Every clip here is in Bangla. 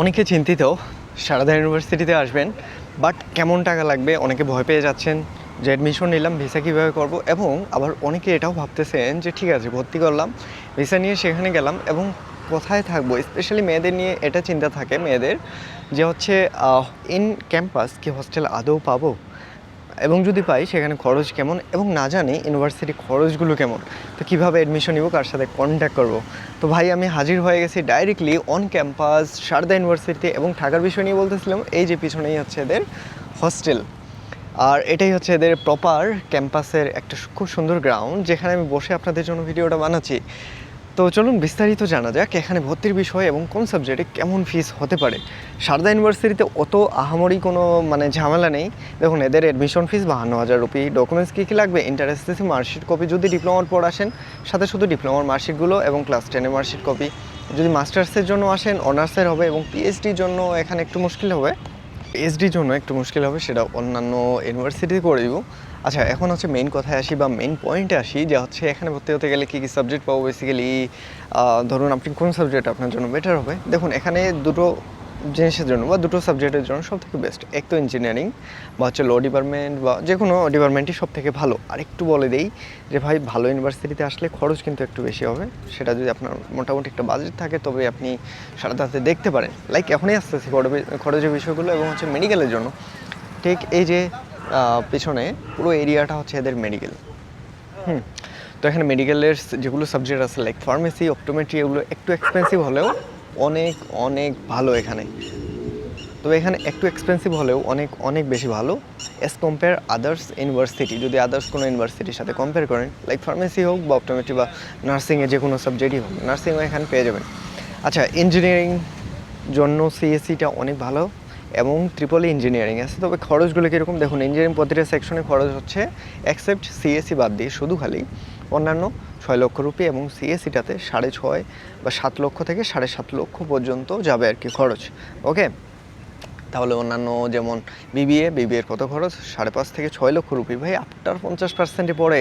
অনেকে চিন্তিত, সারদা ইউনিভার্সিটিতে আসবেন বাট কেমন টাকা লাগবে, অনেকে ভয় পেয়ে যাচ্ছেন, যে অ্যাডমিশন নিলাম ভিসা কীভাবে করব, এবং আবার অনেকে এটাও ভাবতেছেন যে ঠিক আছে, ভর্তি করলাম ভিসা নিয়ে সেখানে গেলাম, এবং কোথায় থাকব স্পেশালি মেয়েদের নিয়ে এটা চিন্তা থাকে, মেয়েদের, যে হচ্ছে ইন ক্যাম্পাস কি হস্টেল আদৌ পাবো? এবং যদি পাই, সেখানে খরচ কেমন এবং না জানি ইউনিভার্সিটি খরচগুলো কেমন। তো কীভাবে অ্যাডমিশন নিব, কার সাথে কন্ট্যাক্ট করব? তো ভাই, আমি হাজির হয়ে গেছি ডাইরেক্টলি অন ক্যাম্পাস সারদা ইউনিভার্সিটিতে এবং থাকার বিষয় নিয়ে বলতেছিলাম, এই যে পিছনেই হচ্ছে এদের হস্টেল আর এটাই হচ্ছে এদের প্রপার ক্যাম্পাসের একটা খুব সুন্দর গ্রাউন্ড যেখানে আমি বসে আপনাদের জন্য ভিডিওটা বানাচ্ছি। তো চলুন বিস্তারিত জানা যাক এখানে ভর্তির বিষয় এবং কোন সাবজেক্টে কেমন ফিস হতে পারে। সারদা ইউনিভার্সিটিতে অত আহামরি কোনো মানে ঝামেলা নেই। দেখুন, এদের অ্যাডমিশন ফিস বাহান্ন হাজার রুপি। ডকুমেন্টস কী কী লাগবে? ইন্টারেস্ট মার্কশিট কপি যদি ডিপ্লোমার পর আসেন, সাথে শুধু ডিপ্লোমার মার্কশিটগুলো এবং ক্লাস টেনের মার্কশিট কপি যদি মাস্টার্সের জন্য আসেন অনার্সের হবে এবং পিএইচডির জন্য এখানে একটু মুশকিল হবে। পিএইচডির জন্য একটু মুশকিল হবে, সেটা অন্যান্য ইউনিভার্সিটিতে করে দিব। আচ্ছা এখন হচ্ছে মেইন কথায় আসি বা মেইন পয়েন্টে আসি, যে হচ্ছে এখানে ভর্তি হতে গেলে কী কী সাবজেক্ট পাবো বেসিক্যালি ধরুন আপনি কোন সাবজেক্ট আপনার জন্য বেটার হবে? দেখুন, এখানে দুটো জিনিসের জন্য বা দুটো সাবজেক্টের জন্য সব থেকে বেস্ট এক তো ইঞ্জিনিয়ারিং বা হচ্ছে ল ডিপার্টমেন্ট বা যে কোনো ডিপার্টমেন্টই সব থেকে ভালো। আর একটু বলে দেই যে ভাই, ভালো ইউনিভার্সিটিতে আসলে খরচ কিন্তু একটু বেশি হবে। সেটা যদি আপনার মোটামুটি একটা বাজেট থাকে, তবে আপনি সারা তাতে দেখতে পারেন। লাইক এখনই আসতেছি খরচের বিষয়গুলো এবং হচ্ছে মেডিকেলের জন্য। ঠিক এই যে পিছনে পুরো এরিয়াটা হচ্ছে এদের মেডিকেল হুম। তো এখানে মেডিকেলের যেগুলো সাবজেক্ট আছে লাইক ফার্মেসি অপটোমেট্রি এগুলো একটু এক্সপেন্সিভ হলেও অনেক অনেক ভালো এখানে। তো এখানে একটু এক্সপেন্সিভ হলেও অনেক অনেক বেশি ভালো অ্যাজ কম্পেয়ার আদার্স ইউনিভার্সিটি যদি আদার্স কোনো ইউনিভার্সিটির সাথে কম্পেয়ার করেন লাইক ফার্মেসি হোক বা অপটোমেট্রি বা নার্সিংয়ে যে কোনো সাবজেক্টই হোক নার্সিংও এখানে পেয়ে যাবেন। আচ্ছা ইঞ্জিনিয়ারিং জন্য সিএসসিটা অনেক ভালো এবং ট্রিপল ইঞ্জিনিয়ারিং আছে। তবে খরচগুলো কীরকম? দেখুন ইঞ্জিনিয়ারিং প্রতিটা সেকশনে খরচ হচ্ছে অ্যাকসেপ্ট সিএসসি বাদ দিয়ে শুধু খালি অন্যান্য ছয় লক্ষ রুপি এবং সিএসসিটাতে সাড়ে ছয় বা সাত লক্ষ থেকে সাড়ে সাত লক্ষ পর্যন্ত যাবে আর কি খরচ। ওকে? তাহলে অন্যান্য যেমন বিবিএ বিবিএর কত খরচ? সাড়ে পাঁচ থেকে ছয় লক্ষ রুপি। ভাই আফটার পঞ্চাশ পার্সেন্টে পড়ে।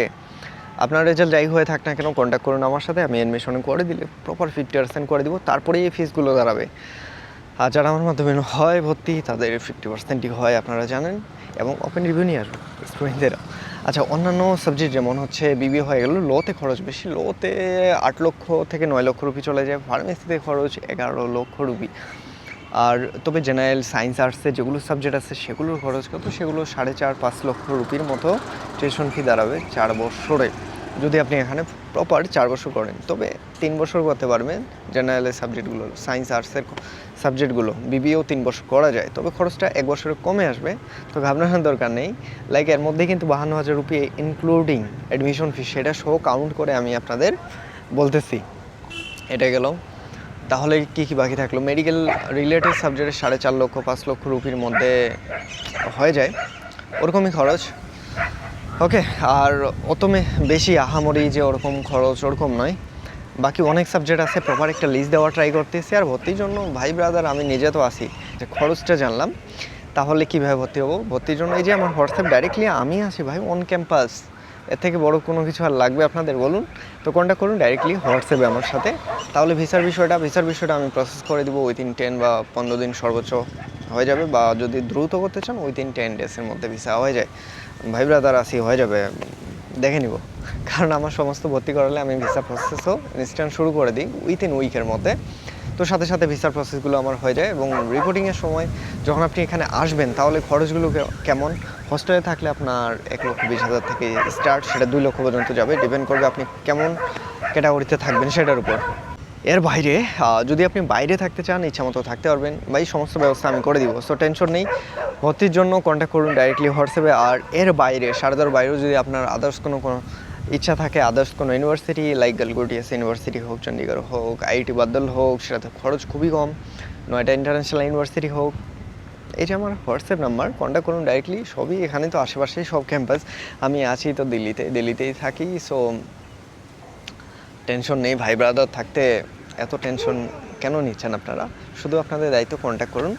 আপনার রেজাল্ট যাই হয়ে থাক না কেন কন্ট্যাক্ট করুন আমার সাথে, আমি অ্যাডমিশন করে দিলে প্রপার ফিফটি পার্সেন্ট করে দিব, তারপরেই এই ফিসগুলো দাঁড়াবে। আর যারা আমার মাধ্যমে হয় ভর্তি, তাদের ফিফটি পার্সেন্টই হয়, আপনারা জানেন। এবং ওপেন রিভিউ নিয়ে আসব স্টুডেন্টদেরও আচ্ছা অন্যান্য সাবজেক্ট যেমন হচ্ছে বিবি হয়ে গেল, লোতে খরচ বেশি, লোতে আট লক্ষ থেকে নয় লক্ষ রুপি চলে যায়, ফার্মেসিতে খরচ এগারো লক্ষ রুপি। আর তবে জেনারেল সায়েন্স আর্টসে যেগুলো সাবজেক্ট আছে সেগুলোর খরচ কত? সেগুলো সাড়ে চার, পাঁচ লক্ষ রুপির মতো টিউশন ফি দাঁড়াবে চার বছরে। যদি আপনি এখানে প্রপার চার বছর করেন, তবে তিন বছর করতে পারবেন। জেনারেলের সাবজেক্টগুলো সায়েন্স আর্টসের সাবজেক্টগুলো বিবিও তিন বছর করা যায়। তবে খরচটা এক বছরে কমে আসবে, তো ঘাবড়ানোর দরকার নেই। লাইক এর মধ্যে কিন্তু বাহান্ন হাজার রুপি ইনক্লুডিং অ্যাডমিশন ফি সেটা সহ কাউন্ট করে আমি আপনাদের বলতেছি। এটা গেল। তাহলে কি কি বাকি থাকল? মেডিকেল রিলেটেড সাবজেক্টে সাড়ে চার লক্ষ, পাঁচ লক্ষ রুপির মধ্যে হয়ে যায়। ওরকমই খরচ। ওকে, আর অত বেশি আহামরি যে ওরকম খরচ ওরকম নয়। বাকি অনেক সাবজেক্ট আছে প্রপার একটা লিস্ট দেওয়া ট্রাই করতেছি, আর ভর্তির জন্য, ভাই ব্রাদার আমি নিজে তো আসি যে খরচটা জানলাম, তাহলে কীভাবে ভর্তি হব? ভর্তির জন্য এই যে আমার হোয়াটসঅ্যাপ ডাইরেক্টলি আমি আসি ভাই অন ক্যাম্পাস এর থেকে বড় কোনো কিছু আর লাগবে আপনাদের, বলুন? তো কন্ট্যাক্ট করুন ডাইরেক্টলি হোয়াটসঅ্যাপে আমার সাথে। তাহলে ভিসার বিষয়টা ভিসার বিষয়টা আমি প্রসেস করে দিব উইদিন টেন বা পনেরো দিন সর্বোচ্চ। হয়ে যাবে বা যদি দ্রুত করতে চান উইদিন টেন ডেজের মধ্যে ভিসা হয়ে যায়, ভাই ব্রাদার আসি হয়ে যাবে, দেখে নিব। কারণ আমার সমস্ত ভর্তি করালে আমি ভিসা প্রসেসও ইনস্ট্যান্ট শুরু করে দিই উইথিন উইকের মধ্যে। তো সাথে সাথে ভিসার প্রসেসগুলো আমার হয়ে যায় এবং রিপোর্টিংয়ের সময় যখন আপনি এখানে আসবেন, তাহলে খরচগুলো কেমন? হোস্টেলে থাকলে আপনার এক লক্ষ বিশ হাজার থেকে স্টার্ট সেটা দুই লক্ষ পর্যন্ত যাবে। ডিপেন্ড করবে আপনি কেমন ক্যাটাগরিতে থাকবেন সেটার উপর। এর বাইরে যদি আপনি বাইরে থাকতে চান ইচ্ছা মতো থাকতে পারবেন। বা এই সমস্ত ব্যবস্থা আমি করে দিব সো টেনশন নেই। ভর্তির জন্য কন্ট্যাক্ট করুন ডাইরেক্টলি হোয়াটসঅ্যাপে। আর এর বাইরে, সারদার বাইরেও যদি আপনার আদার্স কোনো কোনো ইচ্ছা থাকে আদার্স কোনো ইউনিভার্সিটি লাইক গালগুটিয়াস ইউনিভার্সিটি হোক চণ্ডীগড় হোক আইআইটি বাদল হোক সেটাতে খরচ খুবই কম। নয়টা ইন্টারন্যাশনাল ইউনিভার্সিটি হোক যে আমার হোয়াটসঅ্যাপ নাম্বার কন্ট্যাক্ট করুন ডাইরেক্টলি সবই এখানে তো আশেপাশেই সব ক্যাম্পাস আমি আছি তো দিল্লিতে, দিল্লিতেই থাকি সো টেনশন নেই, ভাই ব্রাদার থাকতে এত টেনশন কেন নিচ্ছেন আপনারা? শুধু আপনাদের দায়িত্ব কন্ট্যাক্ট করুন।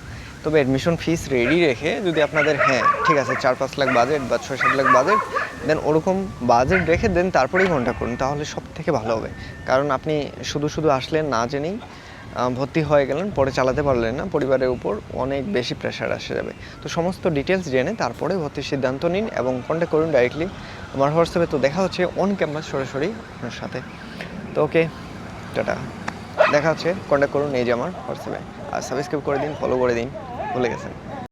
তবে অ্যাডমিশন ফিস রেডি রেখে যদি আপনাদের হ্যাঁ ঠিক আছে, চার পাঁচ লাখ বাজেট বা ছয় সাত লাখ বাজেট দেন ওরকম বাজেট রেখে দেন, তারপরেই কন্ট্যাক্ট করুন, তাহলে সব থেকে ভালো হবে। কারণ আপনি শুধু শুধু আসলেন, না জেনেই ভর্তি হয়ে গেলেন, পরে চালাতে পারলেন না, পরিবারের উপর অনেক বেশি প্রেশার আসে যাবে। তো সমস্ত ডিটেলস জেনে তারপরে ভর্তির সিদ্ধান্ত নিন এবং কন্ট্যাক্ট করুন ডাইরেক্টলি আমার হোয়াটসঅ্যাপে তো দেখা হচ্ছে অন ক্যাম্পাস সরাসরি আপনার সাথে। তো ওকে, টাটা। দেখা হচ্ছে কন্ট্যাক্ট করুন, এই যে আমার হোয়াটসঅ্যাপে। আর সাবস্ক্রাইব করে দিন ফলো করে দিন, ভুলে গেছেন।